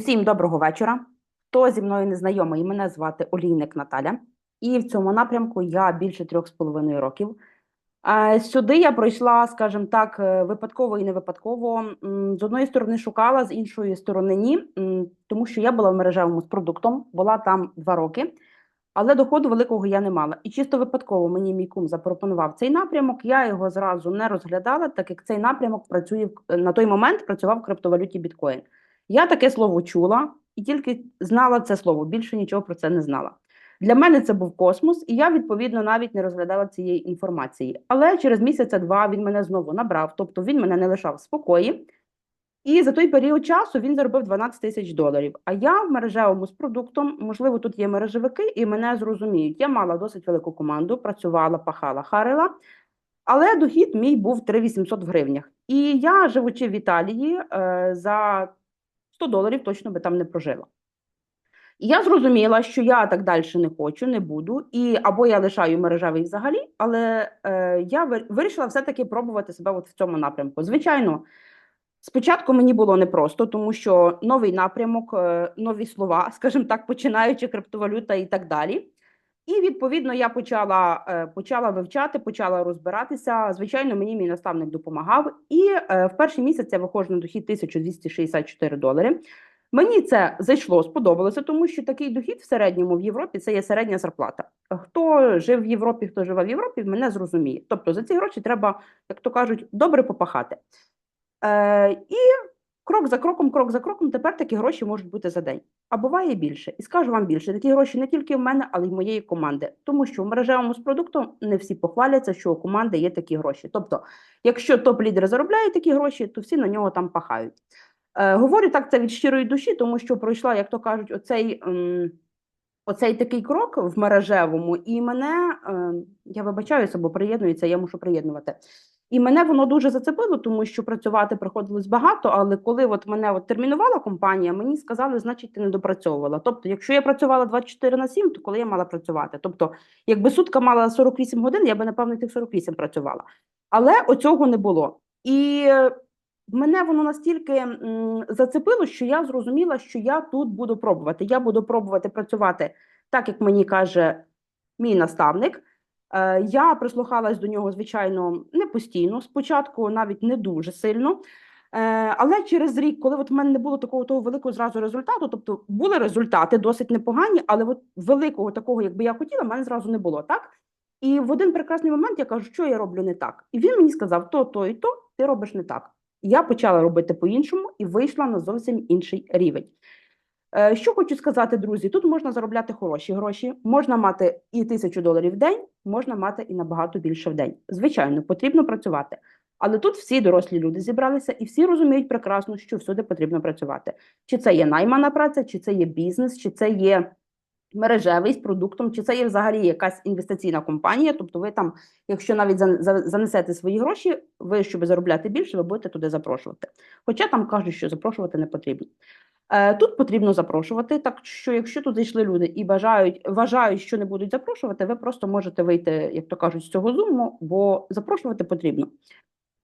Усім доброго вечора. Хто зі мною не знайомий, мене звати Олійник Наталя, і в цьому напрямку я більше трьох з половиною років. Е, Сюди я пройшла, скажімо так, е, випадково і не випадково. З одної сторони шукала, з іншої сторони ні, тому що я була в мережевому з продуктом, була там два роки, але доходу великого я не мала. І чисто випадково мені мій кум запропонував цей напрямок. Я його зразу не розглядала, так як цей напрямок працює на той момент працював в криптовалюті біткоін. Я таке слово чула і тільки знала це слово, більше нічого про це не знала. Для мене це був космос, і я відповідно навіть не розглядала цієї інформації. Але через місяця-два він мене знову набрав, тобто він мене не лишав в спокої. І за той період часу він заробив 12 тисяч доларів. А я в мережевому з продуктом, можливо, тут є мережевики, і мене зрозуміють. Я мала досить велику команду, працювала, пахала, харила. Але дохід мій був 3800 в гривнях. І я, живучи в Італії, е, за 100 доларів точно би там не прожила. І я зрозуміла, що я так далі не хочу, не буду, і або я лишаю мережевий взагалі, але е, я вирішила все-таки пробувати себе от в цьому напрямку. Звичайно, спочатку мені було непросто, тому що новий напрямок, е, нові слова, скажімо так, починаючи криптовалюта і так далі. І відповідно я почала, е, почала вивчати, почала розбиратися. Звичайно, мені мій наставник допомагав. І е, в перший місяць я виходжу на дохід 1264 долари. Мені це зайшло, сподобалося, тому що такий дохід в середньому в Європі це є середня зарплата. Хто жив в Європі, хто живе в Європі, мене зрозуміє. Тобто за ці гроші треба, як то кажуть, добре попахати. Е, і крок за кроком, крок за кроком, тепер такі гроші можуть бути за день. А буває більше. І скажу вам більше, такі гроші не тільки в мене, але й в моєї команди. Тому що в мережевому з продуктом не всі похваляться, що у команди є такі гроші. Тобто, якщо топ-лідер заробляє такі гроші, то всі на нього там пахають. Е, говорю так це від щирої душі, тому що пройшла, як то кажуть, оцей, м, оцей такий крок в мережевому, і мене, е, я вибачаюся, бо приєднується, я мушу приєднувати. І мене воно дуже зацепило, тому що працювати приходилось багато, але коли от мене от термінувала компанія, мені сказали, значить, ти не допрацьовувала. Тобто, якщо я працювала 24 на 7, то коли я мала працювати? Тобто, якби сутка мала 48 годин, я би, напевно, тих 48 працювала. Але оцього не було. І е, мене воно настільки зацепило, що я зрозуміла, що я тут буду пробувати. Я буду пробувати працювати так, як мені каже мій наставник. Е, Я прислухалась до нього, звичайно, не постійно, спочатку навіть не дуже сильно. Е, Але через рік, коли от в мене не було такого того великого зразу результату, тобто були результати досить непогані, але от великого такого, якби я хотіла, в мене зразу не було, так? І в один прекрасний момент я кажу, що я роблю не так. І він мені сказав: то, то і то, ти робиш не так. Я почала робити по-іншому і вийшла на зовсім інший рівень. Е, Що хочу сказати, друзі, тут можна заробляти хороші гроші, можна мати і тисячу доларів в день, можна мати і набагато більше в день. Звичайно, потрібно працювати. Але тут всі дорослі люди зібралися і всі розуміють прекрасно, що всюди потрібно працювати. Чи це є наймана праця, чи це є бізнес, чи це є мережевий з продуктом, чи це є взагалі якась інвестиційна компанія. Тобто, ви там, якщо навіть за- за- занесете свої гроші, ви щоб заробляти більше, ви будете туди запрошувати. Хоча там кажуть, що запрошувати не потрібно. Е, Тут потрібно запрошувати, так що якщо тут зайшли люди і бажають, вважають, що не будуть запрошувати, ви просто можете вийти, як то кажуть, з цього зуму, бо запрошувати потрібно.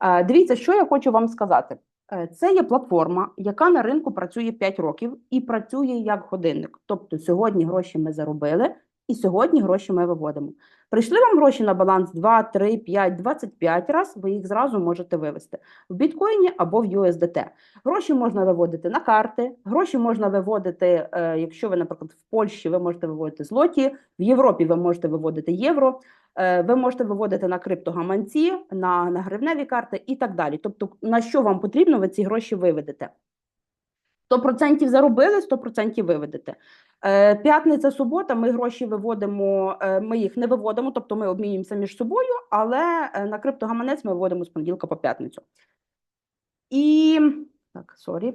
Е, Дивіться, що я хочу вам сказати. Е, Це є платформа, яка на ринку працює 5 років і працює як годинник. Тобто сьогодні гроші ми заробили, і сьогодні гроші ми виводимо. Прийшли вам гроші на баланс 2, 3, 5, 25 раз, ви їх зразу можете вивести в біткоїні або в USDT. Гроші можна виводити на карти, гроші можна виводити, е, якщо ви, наприклад, в Польщі ви можете виводити злоті, в Європі ви можете виводити євро, е, ви можете виводити на криптогаманці, на, на гривневі карти і так далі. Тобто, на що вам потрібно, ви ці гроші виведете. 100% заробили, 100% виведете. Е, П'ятниця, субота, ми гроші виводимо, е, ми їх не виводимо, тобто ми обмінюємося між собою, але е, на криптогаманець ми виводимо з понеділка по п'ятницю. І так, сорі.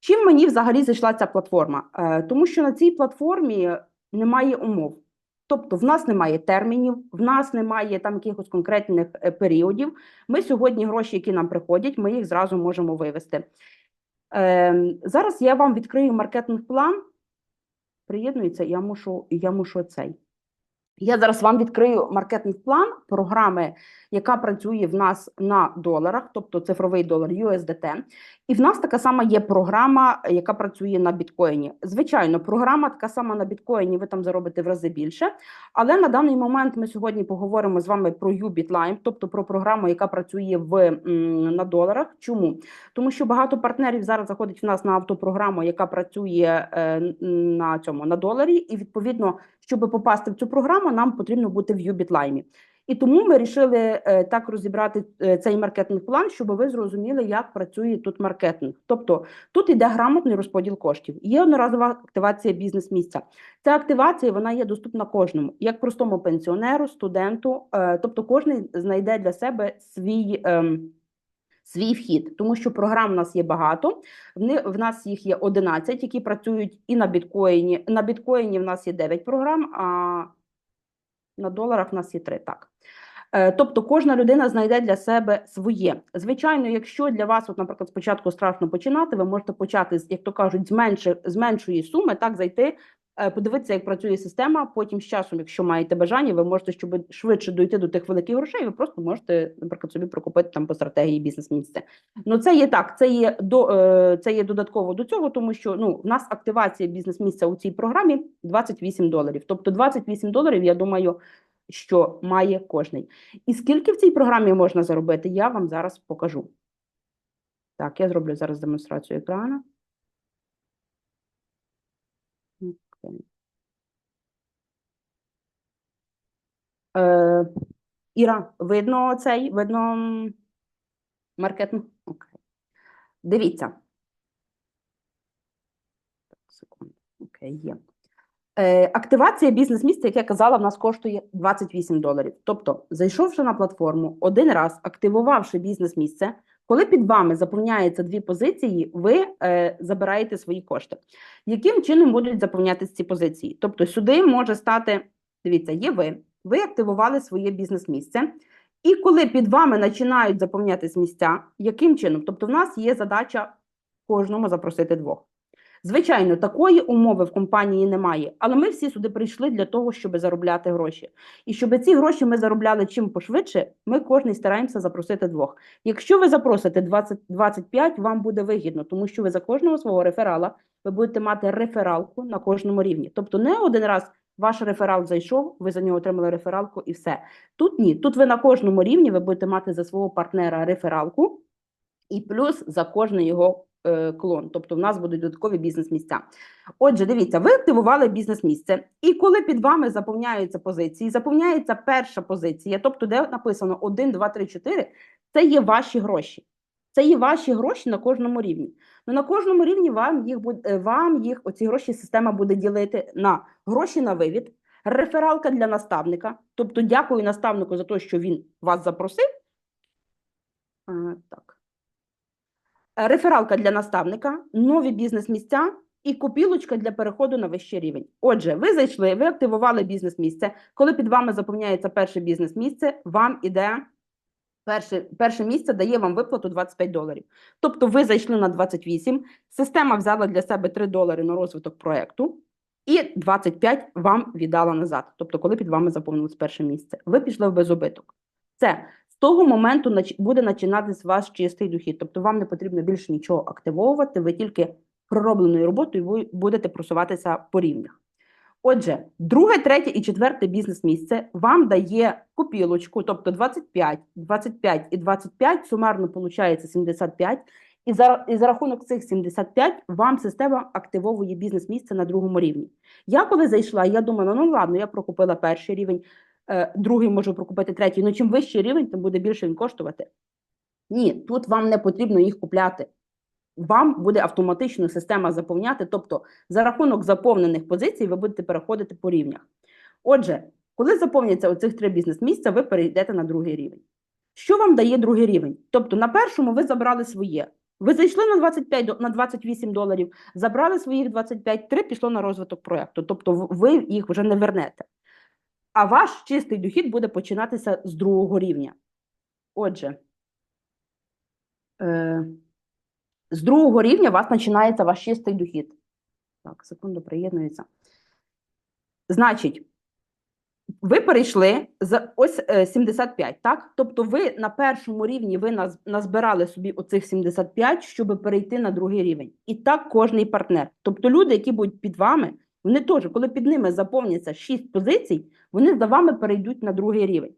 Чим мені взагалі зайшла ця платформа? Тому що на цій платформі немає умов. Тобто, в нас немає термінів, в нас немає там якихось конкретних періодів. Ми сьогодні гроші, які нам приходять, ми їх зразу можемо вивести. Е, Зараз я вам відкрию маркетинг план. Приєднується, я мушу, я мушу цей. Я зараз вам відкрию маркетинг-план програми, яка працює в нас на доларах, тобто цифровий долар USDT. І в нас така сама є програма, яка працює на біткоїні. Звичайно, програма така сама на біткоїні, ви там заробите в рази більше. Але на даний момент ми сьогодні поговоримо з вами про UBitLime, тобто про програму, яка працює в на доларах. Чому? Тому що багато партнерів зараз заходить в нас на автопрограму, яка працює е, на цьому на доларі, і відповідно, щоб попасти в цю програму, нам потрібно бути в UBitLime. І тому ми вирішили е, так розібрати е, цей маркетинг-план, щоб ви зрозуміли, як працює тут маркетинг. Тобто тут йде грамотний розподіл коштів. Є одноразова активація бізнес-місця. Ця активація вона є доступна кожному, як простому пенсіонеру, студенту. е, Тобто, кожен знайде для себе свій. Свій вхід, тому що програм у нас є багато. В нас їх є 11, які працюють і на біткоїні. На біткоїні в нас є 9 програм, а на доларах в нас є 3, так. Е, Тобто кожна людина знайде для себе своє. Звичайно, якщо для вас, от, наприклад, спочатку страшно починати, ви можете почати як то кажуть, з менше з меншої суми, так зайти, подивитися, як працює система. Потім з часом, якщо маєте бажання, ви можете, щоб швидше дойти до тих великих грошей, ви просто можете, наприклад, собі прокупити там по стратегії бізнес-місце. Ну це є так, це є до е, це є додатково до цього, тому що ну в нас активація бізнес-місця у цій програмі 28 доларів. Тобто 28 доларів, я думаю, що має кожний. І скільки в цій програмі можна заробити, я вам зараз покажу. Так, я зроблю зараз демонстрацію екрану. Окей. Е, Іра, видно цей, видно маркетинг? Окей. Дивіться. Секунду. Окей, є. Е, активація бізнес-місця, як я казала, в нас коштує 28 доларів. Тобто, зайшовши на платформу, один раз активувавши бізнес-місце, коли під вами заповняються дві позиції, ви е, забираєте свої кошти. Яким чином будуть заповнятися ці позиції? Тобто, сюди може стати, дивіться, є ви, ви активували своє бізнес-місце. І коли під вами починають заповнятись місця, яким чином? Тобто, в нас є задача кожному запросити двох. Звичайно, такої умови в компанії немає, але ми всі сюди прийшли для того, щоб заробляти гроші. І щоб ці гроші ми заробляли чим пошвидше, ми кожний стараємося запросити двох. Якщо ви запросите 20, 25, вам буде вигідно, тому що ви за кожного свого реферала ви будете мати рефералку на кожному рівні. Тобто не один раз ваш реферал зайшов, ви за нього отримали рефералку і все. Тут ні. Тут ви на кожному рівні ви будете мати за свого партнера рефералку, і плюс за кожний його е, клон. Тобто в нас будуть додаткові бізнес-місця. Отже, дивіться, ви активували бізнес-місце, і коли під вами заповняються позиції, заповняється перша позиція, тобто де написано 1, 2, 3, 4, це є ваші гроші. Це є ваші гроші на кожному рівні. Ну на кожному рівні вам їх вам їх оці гроші система буде ділити на гроші на вивід, рефералка для наставника. Тобто, дякую наставнику за те, що він вас запросив. А, так. Рефералка для наставника, нові бізнес-місця і копілочка для переходу на вищий рівень. Отже, ви зайшли, ви активували бізнес-місце. Коли під вами заповняється перше бізнес-місце, вам іде перше, перше місце дає вам виплату 25 доларів. Тобто ви зайшли на 28, система взяла для себе 3 долари на розвиток проекту, і 25 вам віддала назад. Тобто, коли під вами заповнилось перше місце, ви пішли в безубиток. Це з того моменту буде починатись ваш чистий дохід. Тобто вам не потрібно більше нічого активовувати, ви тільки проробленою роботою ви будете просуватися по рівнях. Отже, друге, третє і четверте бізнес-місце вам дає копілочку, тобто 25, 25 і 25, сумарно виходить 75, і за, і за рахунок цих 75 вам система активовує бізнес-місце на другому рівні. Я коли зайшла, я думала, ну ладно, я прокупила перший рівень, е, другий можу прокупити третій. Ну чим вищий рівень, тим буде більше він коштувати. Ні, тут вам не потрібно їх купляти. Вам буде автоматично система заповняти, тобто за рахунок заповнених позицій ви будете переходити по рівнях. Отже, коли заповняться оцих три бізнес-місця, ви перейдете на другий рівень. Що вам дає другий рівень? Тобто на першому ви забрали своє. Ви зайшли на 25 на 28 доларів, забрали своїх 25, 3 пішло на розвиток проєкту. Тобто ви їх вже не вернете. А ваш чистий дохід буде починатися з другого рівня. Отже, е, з другого рівня у вас починається ваш чистий дохід. Так, секунду, приєднується. Значить, ви перейшли з ось е, 75, так? Тобто ви на першому рівні ви назбирали собі оцих 75, щоб перейти на другий рівень. І так кожний партнер. Тобто люди, які будуть під вами, вони теж, коли під ними заповняться 6 позицій, вони за вами перейдуть на другий рівень.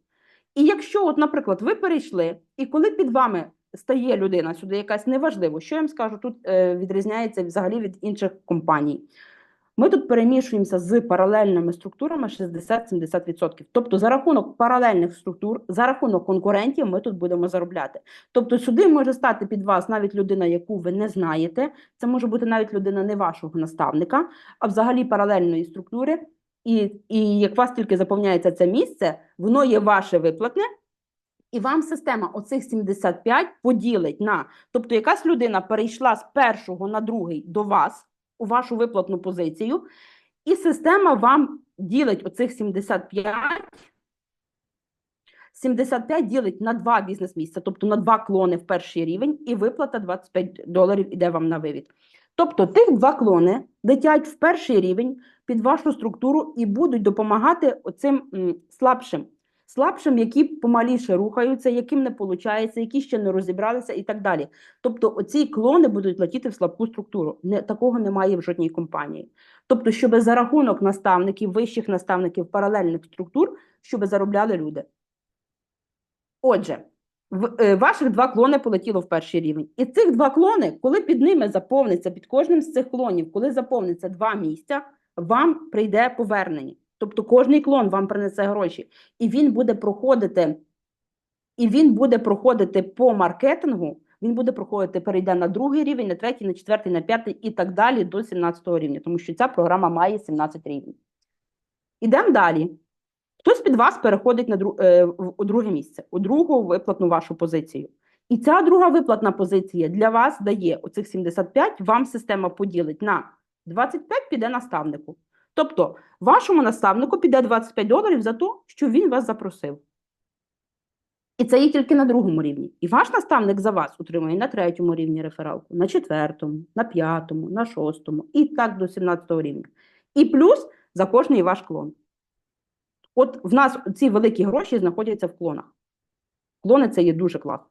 І якщо, от, наприклад, ви перейшли, і коли під вами стає людина сюди, якась неважливо, що я вам скажу, тут е, відрізняється взагалі від інших компаній. Ми тут перемішуємося з паралельними структурами 60-70%. Тобто, за рахунок паралельних структур, за рахунок конкурентів, ми тут будемо заробляти. Тобто, сюди може стати під вас навіть людина, яку ви не знаєте. Це може бути навіть людина не вашого наставника, а взагалі паралельної структури. І, і як вас тільки заповняється це місце, воно є ваше виплатне, і вам система оцих 75 поділить на. Тобто, якась людина перейшла з першого на другий до вас у вашу виплатну позицію, і система вам ділить оцих 75. 75 ділить на два бізнес-місця, тобто на два клони в перший рівень, і виплата 25 доларів іде вам на вивід. Тобто тих два клони летять в перший рівень під вашу структуру і будуть допомагати оцим слабшим. Слабшим, які помаліше рухаються, яким не виходить, які ще не розібралися і так далі. Тобто оці клони будуть летіти в слабку структуру. Не, такого немає в жодній компанії. Тобто, щоб за рахунок наставників, вищих наставників паралельних структур, щоб заробляли люди. Отже, е, ваших два клони полетіло в перший рівень. І цих два клони, коли під ними заповниться, під кожним з цих клонів, коли заповниться два місця, вам прийде повернення. Тобто кожний клон вам принесе гроші, і він буде проходити, і він буде проходити по маркетингу. Він буде проходити, перейде на другий рівень, на третій, на четвертий, на п'ятий і так далі до 17 рівня, тому що ця програма має 17 рівнів. Ідемо далі. Хтось під вас переходить на дру, е, у друге місце, у другу виплатну вашу позицію. І ця друга виплатна позиція для вас дає оцих 75, вам система поділить на 25 піде наставнику. Тобто, вашому наставнику піде 25 доларів за те, що він вас запросив. І це є тільки на другому рівні. І ваш наставник за вас отримує на третьому рівні рефералку, на четвертому, на п'ятому, на шостому і так до 17 рівня. І плюс за кожний ваш клон. От в нас ці великі гроші знаходяться в клонах. Клони це є дуже класно.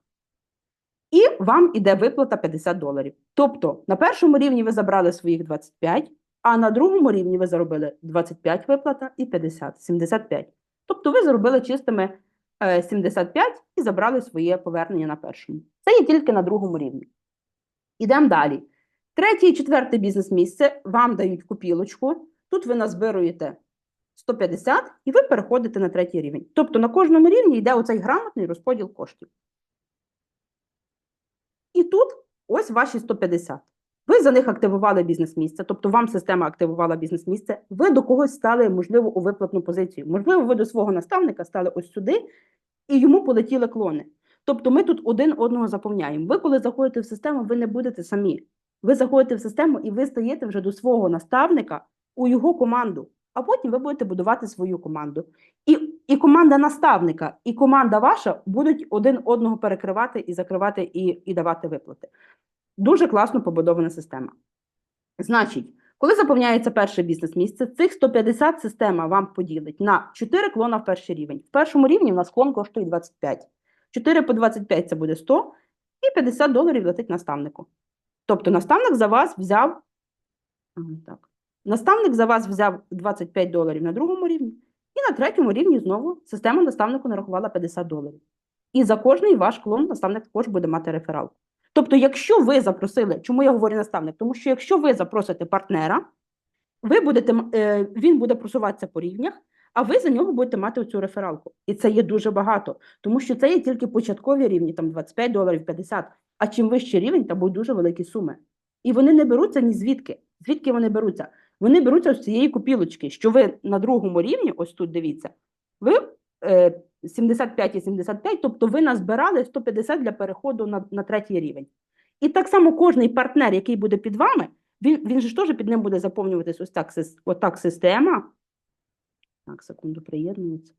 І вам іде виплата 50 доларів. Тобто на першому рівні ви забрали своїх 25, а на другому рівні ви заробили 25 виплата і 50, 75. Тобто ви заробили чистими е, 75 і забрали своє повернення на першому. Це є тільки на другому рівні. Ідемо далі. Третє і четверте бізнес-місце вам дають копілочку. Тут ви назбируєте 150 і ви переходите на третій рівень. Тобто на кожному рівні йде оцей грамотний розподіл коштів. І тут ось ваші 150. Ви за них активували бізнес-місце, тобто вам система активувала бізнес-місце, ви до когось стали, можливо, у виплатну позицію. Можливо, ви до свого наставника стали ось сюди, і йому полетіли клони. Тобто ми тут один одного заповняємо. Ви, коли заходите в систему, ви не будете самі. Ви заходите в систему і ви стаєте вже до свого наставника у його команду, а потім ви будете будувати свою команду. І, і команда наставника, і команда ваша будуть один одного перекривати і закривати, і, і давати виплати. Дуже класно побудована система. Значить, коли заповняється перше бізнес-місце, цих 150 система вам поділить на 4 клона в перший рівень. В першому рівні в нас клон коштує 25. 4 по 25 це буде 100, і 50 доларів летить наставнику. Тобто наставник за вас взяв. Так. Наставник за вас взяв 25 доларів на другому рівні, і на третьому рівні знову система наставнику нарахувала 50 доларів. І за кожний ваш клон наставник також буде мати реферал. Тобто, якщо ви запросили, чому я говорю наставник? Тому що якщо ви запросите партнера, ви будете, е, він буде просуватися по рівнях, а ви за нього будете мати цю рефералку. І це є дуже багато, тому що це є тільки початкові рівні, там 25 доларів, 50. А чим вищий рівень, там будуть дуже великі суми. І вони не беруться ні звідки. Звідки вони беруться? Вони беруться з цієї копілочки, що ви на другому рівні, ось тут дивіться, ви 75 і 75, тобто ви назбирали 150 для переходу на, на третій рівень. І так само кожний партнер, який буде під вами, він, він же ж теж під ним буде заповнюватись ось так, сис- отак система. Так, секунду, приєднується.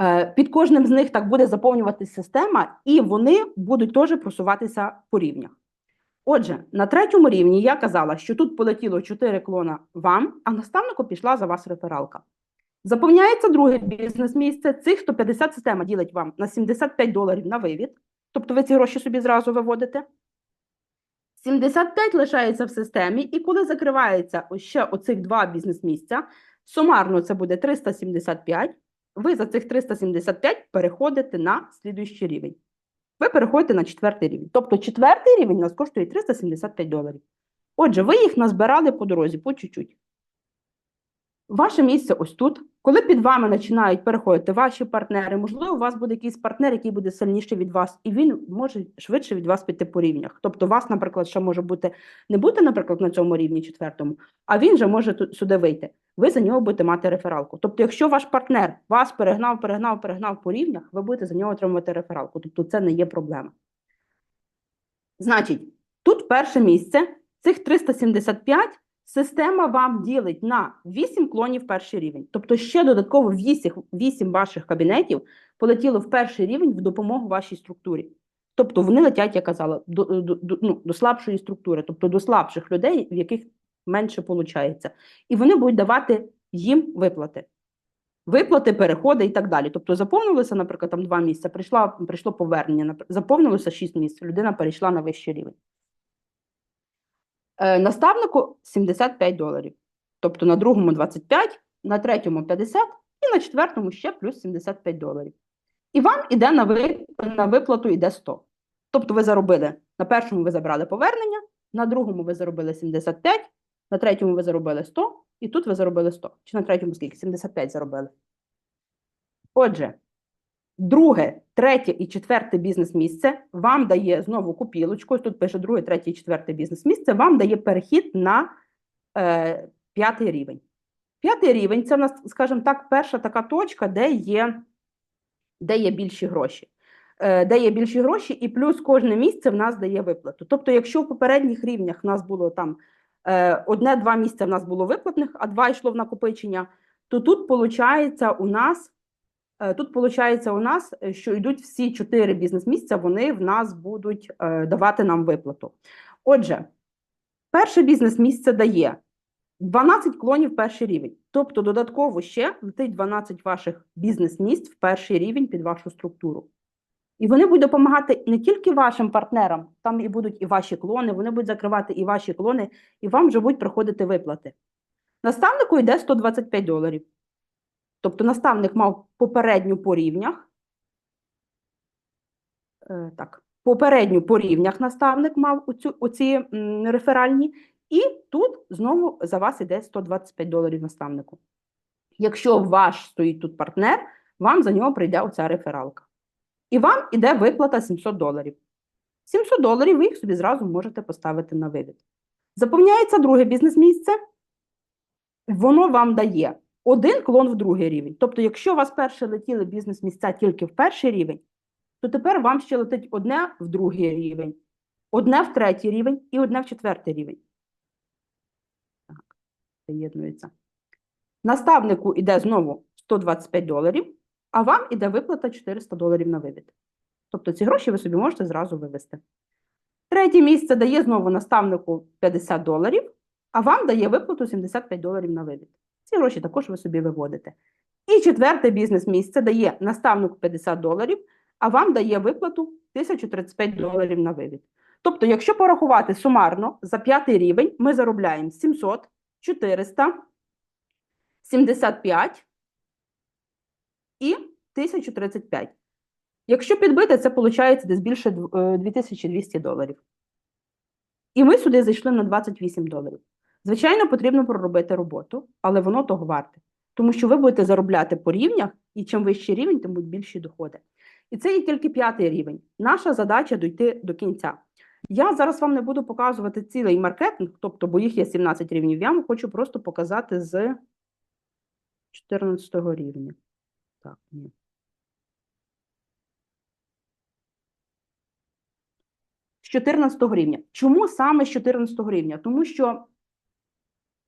Е, Під кожним з них так буде заповнюватися система, і вони будуть теж просуватися по рівнях. Отже, на третьому рівні я казала, що тут полетіло 4 клона вам, а наставнику пішла за вас рефералка. Заповняється друге бізнес-місце. Цих 150 система ділить вам на 75 доларів на вивід. Тобто ви ці гроші собі зразу виводите. 75 лишається в системі, і коли закривається ще оцих два бізнес-місця, сумарно це буде 375. Ви за цих 375 переходите на слідуючий рівень. Ви переходите на четвертий рівень. Тобто четвертий рівень у нас коштує 375 доларів. Отже, ви їх назбирали по дорозі, по чуть-чуть. Ваше місце ось тут. Коли під вами починають переходити ваші партнери, можливо, у вас буде якийсь партнер, який буде сильніший від вас, і він може швидше від вас піти по рівнях. Тобто, вас, наприклад, ще може бути не бути, наприклад, на цьому рівні четвертому, а він же може тут сюди вийти. Ви за нього будете мати рефералку. Тобто, якщо ваш партнер вас перегнав, перегнав, перегнав по рівнях, ви будете за нього отримувати рефералку. Тобто, це не є проблема. Значить, тут перше місце, цих 375 система вам ділить на 8 клонів перший рівень. Тобто ще додатково 8, 8 ваших кабінетів полетіло в перший рівень в допомогу вашій структурі. Тобто вони летять, я казала, до, до, до, ну, до слабшої структури, тобто до слабших людей, в яких менше виходить. І вони будуть давати їм виплати. Виплати, переходи і так далі. Тобто заповнилося, наприклад, там два місця, прийшла, прийшло повернення, заповнилося 6 місць, людина перейшла на вищий рівень. Е, наставнику 75 доларів. Тобто на другому 25, на третьому 50 і на четвертому ще плюс 75 доларів. І вам іде на, ви, на виплату іде 100. Тобто ви заробили, на першому ви забрали повернення, на другому ви заробили 75, на третьому ви заробили 100, і тут ви заробили 100. Чи на третьому скільки? 75 заробили. Отже, друге, третє і четверте бізнес-місце вам дає знову купілочку. Тут пише друге, третє і четверте бізнес-місце, вам дає перехід на е, п'ятий рівень. П'ятий рівень це в нас, скажімо так, перша така точка, де є, де є більші гроші. Е, Де є більші гроші, і плюс кожне місце в нас дає виплату. Тобто, якщо в попередніх рівнях в нас було там одне-два місця в нас було виплатних, а два йшло в накопичення, то тут виходить у нас Е, Тут виходить у нас, е, що йдуть всі чотири бізнес-місця, вони в нас будуть е, давати нам виплату. Отже, перше бізнес-місце дає 12 клонів перший рівень. Тобто додатково ще летить 12 ваших бізнес-місць в перший рівень під вашу структуру. І вони будуть допомагати не тільки вашим партнерам, там і будуть і ваші клони, вони будуть закривати і ваші клони, і вам вже будуть приходити виплати. Наставнику йде 125 доларів. Тобто наставник мав попередню по рівнях. Е, так, попередню по рівнях наставник мав оцю, оці реферальні, і тут знову за вас іде 125 доларів наставнику. Якщо ваш стоїть тут партнер, вам за нього прийде оця рефералка. І вам іде виплата 700 доларів. 700 доларів ви їх собі зразу можете поставити на вивід. Заповняється друге бізнес-місце, воно вам дає один клон в другий рівень. Тобто, якщо у вас перше летіли бізнес-місця тільки в перший рівень, то тепер вам ще летить одне в другий рівень, одне в третій рівень і одне в четвертий рівень. Так, приєднується. Наставнику йде знову 125 доларів, а вам іде виплата 400 доларів на вивід. Тобто ці гроші ви собі можете зразу вивести. Третє місце дає знову наставнику 50 доларів, а вам дає виплату 75 доларів на вивід. Ці гроші також ви собі виводите. І четверте бізнес-місце дає наставнику 50 доларів, а вам дає виплату 1035 доларів на вивід. Тобто, якщо порахувати сумарно за п'ятий рівень, ми заробляємо 700, 400, 75 і 1035. Якщо підбити, це виходить десь більше е, 2200 доларів. І ми сюди зайшли на 28 доларів. Звичайно, потрібно проробити роботу, але воно того варте. Тому що ви будете заробляти по рівнях, і чим вищий рівень, тим будуть більші доходи. І це є тільки п'ятий рівень. Наша задача дійти до кінця. Я зараз вам не буду показувати цілий маркетинг, тобто, бо їх є 17 рівнів. Я вам хочу просто показати з 14 рівня. Так, ні. З 14 рівня. Чому саме з 14 рівня? Тому що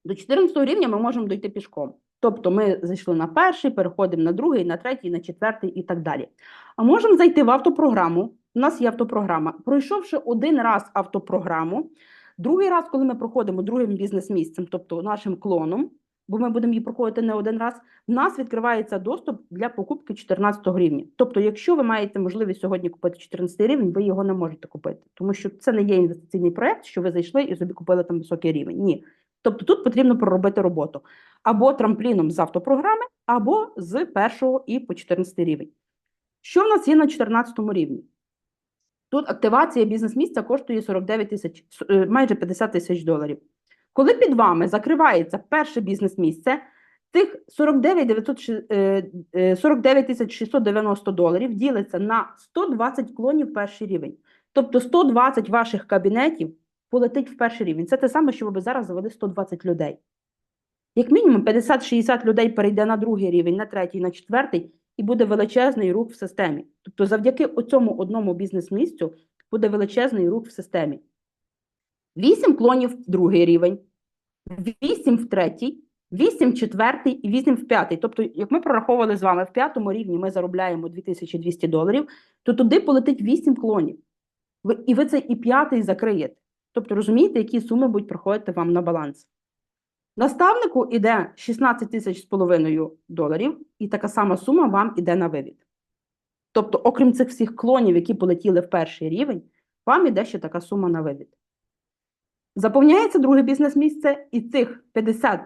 до 14 рівня ми можемо дойти пішком. Тобто ми зайшли на перший, переходимо на другий, на третій, на четвертий і так далі. А можемо зайти в автопрограму, У нас є автопрограма. Пройшовши один раз автопрограму, другий раз, коли ми проходимо другим бізнес-місцем, тобто нашим клоном, бо ми будемо її проходити не один раз, в нас відкривається доступ для покупки 14 рівня. Тобто, якщо ви маєте можливість сьогодні купити 14 рівень, ви його не можете купити, тому що це не є інвестиційний проект, що ви зайшли і собі купили там високий рівень. Ні. Тобто тут потрібно проробити роботу або трампліном з автопрограми, або з першого і по 14 рівень. Що в нас є на 14 рівні? Тут активація бізнес-місця коштує 49 тисяч, е, майже 50 тисяч доларів. Коли під вами закривається перше бізнес-місце, тих 49 900 е, е, 49 690 доларів ділиться на 120 клонів перший рівень. Тобто 120 ваших кабінетів полетить в перший рівень. Це те саме, що ви зараз завели 120 людей. Як мінімум 50-60 людей перейде на другий рівень, на третій, на четвертий, і буде величезний рух в системі. Тобто, завдяки цьому одному бізнес-місцю буде величезний рух в системі. 8 клонів другий рівень, 8 в третій, 8 в четвертий і 8 в п'ятий. Тобто, як ми прораховували з вами, в п'ятому рівні ми заробляємо 2200 доларів, то туди полетить 8 клонів. І ви цей і п'ятий закриєте. Тобто, розумієте, які суми будуть проходити вам на баланс. Наставнику іде 16 тисяч з половиною доларів, і така сама сума вам іде на вивід. Тобто, окрім цих всіх клонів, які полетіли в перший рівень, вам іде ще така сума на вивід. Заповняється друге бізнес-місце, і цих 50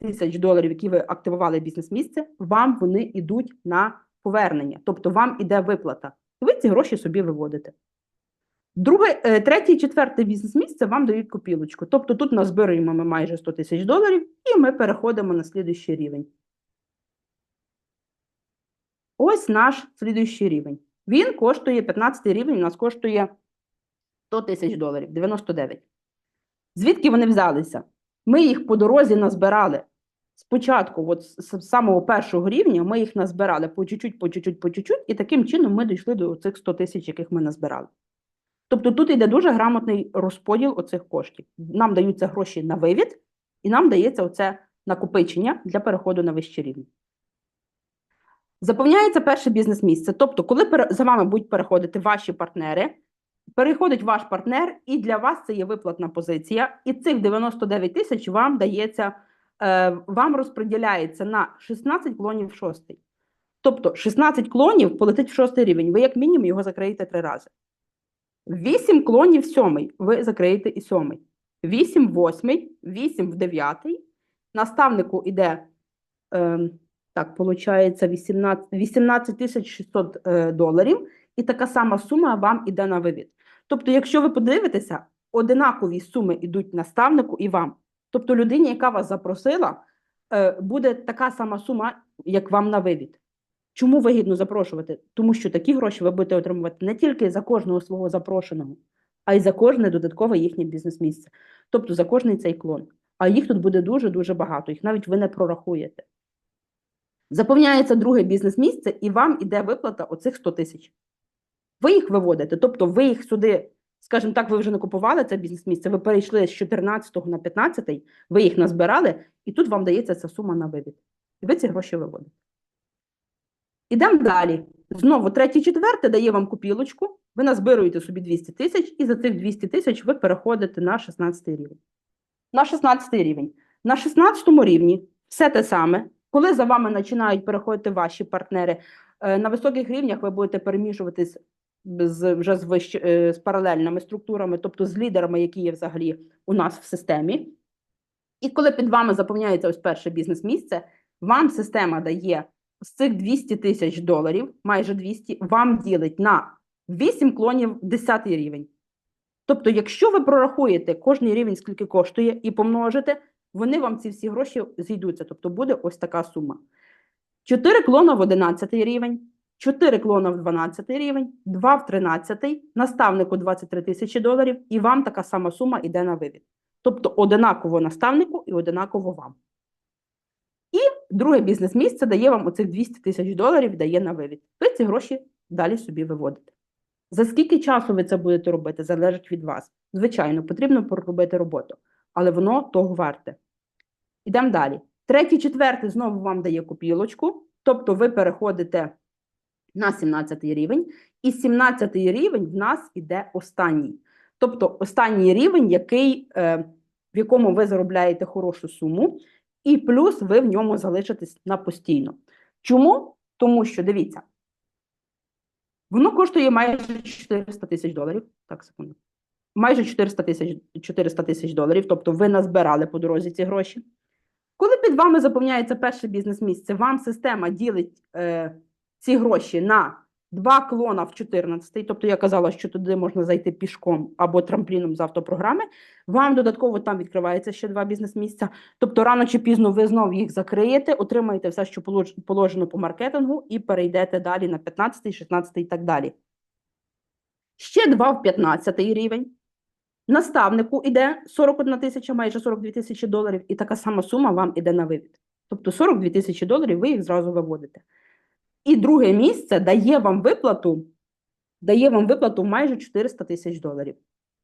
тисяч доларів, які ви активували бізнес-місце, вам вони йдуть на повернення. Тобто вам іде виплата. Ви ці гроші собі виводите. Друге, е, третє і четверте бізнес-місце вам дають копілочку. Тобто тут назбираємо ми майже 100 тисяч доларів, і ми переходимо на слідуючий рівень. Ось наш слідуючий рівень. Він коштує 15 рівень, у нас коштує 100 тисяч доларів, 99. Звідки вони взялися? Ми їх по дорозі назбирали. Спочатку, от з самого першого рівня, ми їх назбирали по чуть-чуть, по чуть-чуть, по чуть-чуть, і таким чином ми дійшли до цих 100 тисяч, яких ми назбирали. Тобто тут йде дуже грамотний розподіл оцих коштів. Нам даються гроші на вивід, і нам дається оце накопичення для переходу на вищий рівень. Заповняється перше бізнес-місце. Тобто, коли за вами будуть переходити ваші партнери, переходить ваш партнер, і для вас це є виплатна позиція, і цих 99 тисяч вам дається, е, вам розподіляється на 16 клонів в шостий. Тобто 16 клонів полетить в шостий рівень. Ви, як мінімум, його закриєте три рази. 8 клонів в сьомий, ви закриєте і сьомий. 8 в восьмий, 8 в дев'ятий. Наставнику йде, е, так, виходить, 18 18 600 е, доларів, і така сама сума вам іде на вивід. Тобто, якщо ви подивитеся, одинакові суми йдуть наставнику і вам. Тобто, людині, яка вас запросила, е, буде така сама сума, як вам на вивід. Чому вигідно запрошувати? Тому що такі гроші ви будете отримувати не тільки за кожного свого запрошеного, а й за кожне додаткове їхнє бізнес-місце. Тобто за кожний цей клон. А їх тут буде дуже-дуже багато, їх навіть ви не прорахуєте. Заповняється друге бізнес-місце, і вам іде виплата оцих 100 тисяч. Ви їх виводите, тобто ви їх сюди, скажімо так, ви вже не купували це бізнес-місце, ви перейшли з 14 на 15, ви їх назбирали, і тут вам дається ця сума на вивід. І ви ці гроші виводите. Ідемо далі. Знову третє, четверте дає вам купілочку, ви назбируєте собі 200 тисяч, і за цих 200 тисяч ви переходите на 16 рівень. На 16 рівень. На 16 рівні все те саме. Коли за вами починають переходити ваші партнери, е, на високих рівнях ви будете перемішуватись з, вже з, вищ, е, з паралельними структурами, тобто з лідерами, які є взагалі у нас в системі. І коли під вами заповняється ось перше бізнес-місце, вам система дає з цих 200 тисяч доларів, майже 200, вам ділить на 8 клонів 10 рівень. Тобто, якщо ви прорахуєте кожний рівень, скільки коштує, і помножите, вони вам ці всі гроші зійдуться. Тобто буде ось така сума. 4 клона в 11 рівень, 4 клона в 12 рівень, 2 в 13, наставнику 23 тисячі доларів, і вам така сама сума йде на вивід. Тобто одинаково наставнику і одинаково вам. І друге бізнес-місце дає вам оцих 200 тисяч доларів, дає на вивід. Ви ці гроші далі собі виводите. За скільки часу ви це будете робити, залежить від вас. Звичайно, потрібно проробити роботу, але воно того варте. Ідемо далі. Третій, четвертий знову вам дає копілочку, тобто ви переходите на 17 рівень, і 17 рівень в нас іде останній. Тобто останній рівень, який, е, в якому ви заробляєте хорошу суму, і плюс ви в ньому залишитесь на постійно. Чому? Тому що дивіться, воно коштує майже 400 тисяч доларів. Так, секунду. Майже 400 тисяч 400 тисяч доларів, тобто ви назбирали по дорозі ці гроші. Коли під вами заповняється перше бізнес-місце, вам система ділить е, ці гроші на два клона в 14, тобто я казала, що туди можна зайти пішком або трампліном з автопрограми. Вам додатково там відкривається ще два бізнес-місця. Тобто рано чи пізно ви знов їх закриєте, отримаєте все, що положено по маркетингу, і перейдете далі на 15, 16 і так далі. Ще два в 15 рівень. Наставнику іде 41 тисяча, майже 42 тисячі доларів, і така сама сума вам іде на вивід. Тобто 42 тисячі доларів ви їх зразу виводите. І друге місце дає вам виплату, дає вам виплату майже 400 тисяч доларів.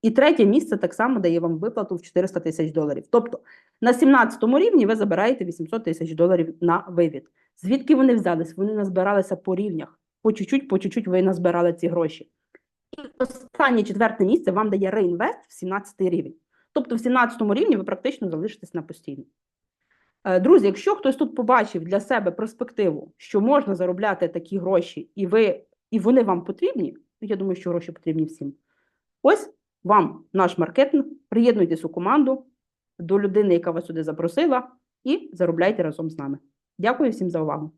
І третє місце так само дає вам виплату в 400 тисяч доларів. Тобто на 17 рівні ви забираєте 800 тисяч доларів на вивід. Звідки вони взялись? Вони назбиралися по рівнях. По чуть-чуть, по чуть-чуть ви назбирали ці гроші. І останнє четверте місце вам дає реінвест в 17 рівень. Тобто в 17 рівні ви практично залишитесь на постійно. Е, Друзі, якщо хтось тут побачив для себе перспективу, що можна заробляти такі гроші, і ви, і вони вам потрібні, ну, я думаю, що гроші потрібні всім. Ось вам наш маркетинг, приєднуйтесь у команду до людини, яка вас сюди запросила, і заробляйте разом з нами. Дякую всім за увагу.